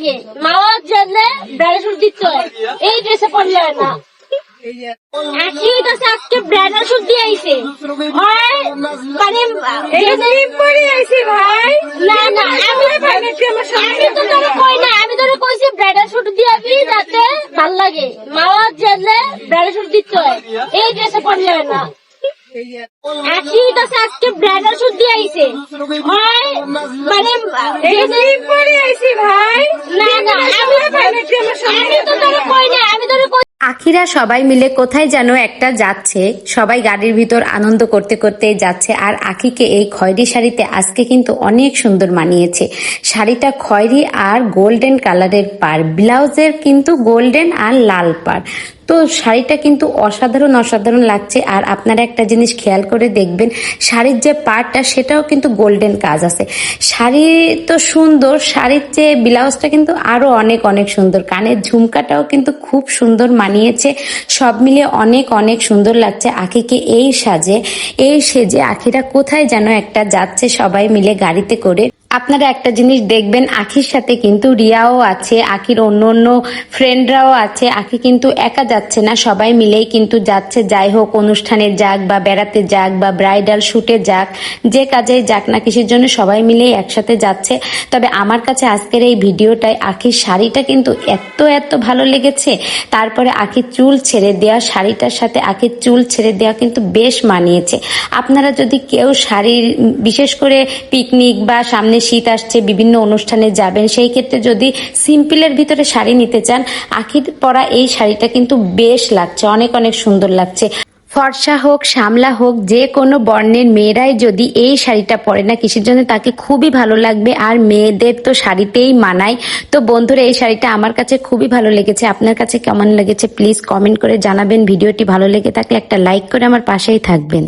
লাগে। মাওয়ার জন্য ব্রাইডাল দিতে হয়। এই ড্রেসে পড়লে হয় না। আজকে ব্রাইডাল শুট দিয়ে আইছে। হয় মানে পরে আইছে ভাই। না না আমি আমি তো তোরে কই না আমি তোরে কইছি ব্রাইডাল শুট দিয়ে আবি যাতে ভালো লাগে। মাওয়ার জন্য ব্রাইডাল শুট দিতে হয়। এই ড্রেসে পড়লে হয় না। আজকে হইতাছে আজকে ব্রাইডাল শুট দিয়ে আইছে। মানে পরে আইছে ভাই। না না আমি আমি তো তোরে কই না আমি তোরে কই আখিরা সবাই মিলে কোথায় যেন একটা যাচ্ছে। সবাই গাড়ির ভিতর আনন্দ করতে করতে যাচ্ছে। আর আখিকে এই খয়েরি শাড়িতে আজকে কিন্তু অনেক সুন্দর মানিয়েছে। শাড়িটা খয়েরি আর গোল্ডেন কালারের পার ব্লাউজের কিন্তু গোল্ডেন আর লাল পার তো শাড়িটা কিন্তু অসাধারণ অসাধারণ লাগছে। আর আপনারা একটা জিনিস খেয়াল করে দেখবেন, শাড়ির যে পাড়টা, সেটাও কিন্তু গোল্ডেন কাজ আছে। শাড়ি তো সুন্দর, শাড়ির যে ব্লাউজটা কিন্তু আরও অনেক অনেক সুন্দর। কানের ঝুমকাটাও কিন্তু খুব সুন্দর মানিয়েছে। সব মিলিয়ে অনেক অনেক সুন্দর লাগছে আখিকে এই সাজে, এই সেজে আখিরা কোথায় যেন একটা যাচ্ছে সবাই মিলে গাড়িতে করে। আপনারা একটা জিনিস দেখবেন, আখির সাথে কিন্তু রিয়াও আছে, আখির অন্য অন্য ফ্রেন্ডরাও আছে, আখি কিন্তু একা যাচ্ছে না, সবাই মিলেই কিন্তু যাচ্ছে। যাই হোক, অনুষ্ঠানে যাক বা বেড়াতে যাক বা ব্রাইডাল শুটে যাক, যে কাজে যাক না কিসের জন্য সবাই মিলেই একসাথে যাচ্ছে। তবে আমার কাছে আজকের এই ভিডিওটায় আখির শাড়িটা কিন্তু এত এত ভালো লেগেছে। তারপরে আখির চুল ছেড়ে দেওয়া, শাড়িটার সাথে আখির চুল ছেড়ে দেওয়া কিন্তু বেশ মানিয়েছে। আপনারা যদি কেউ শাড়ির, বিশেষ করে পিকনিক বা সামনে শীত আসছে, বিভিন্ন অনুষ্ঠানে যাবেন, সেই ক্ষেত্রে যদি সিম্পলের ভিতরে শাড়ি নিতে চান, আখির পরা এই শাড়িটা কিন্তু বেশ লাগছে, অনেক অনেক সুন্দর লাগছে। ফর্সা হোক, শ্যামলা হোক, যে কোনো বর্ণের মেয়েরাই যদি এই শাড়িটা পরে না, কিসের জন্য তাকে খুবই ভালো লাগবে, আর মেয়েদের তো শাড়িতেই মানায়। তো বন্ধুরা, এই শাড়িটা আমার কাছে খুবই ভালো লেগেছে, আপনার কাছে কেমন লেগেছে, প্লিজ কমেন্ট করে জানাবেন, ভিডিওটি ভালো লেগে থাকলে একটা লাইক করে আমার পাশেই থাকবেন।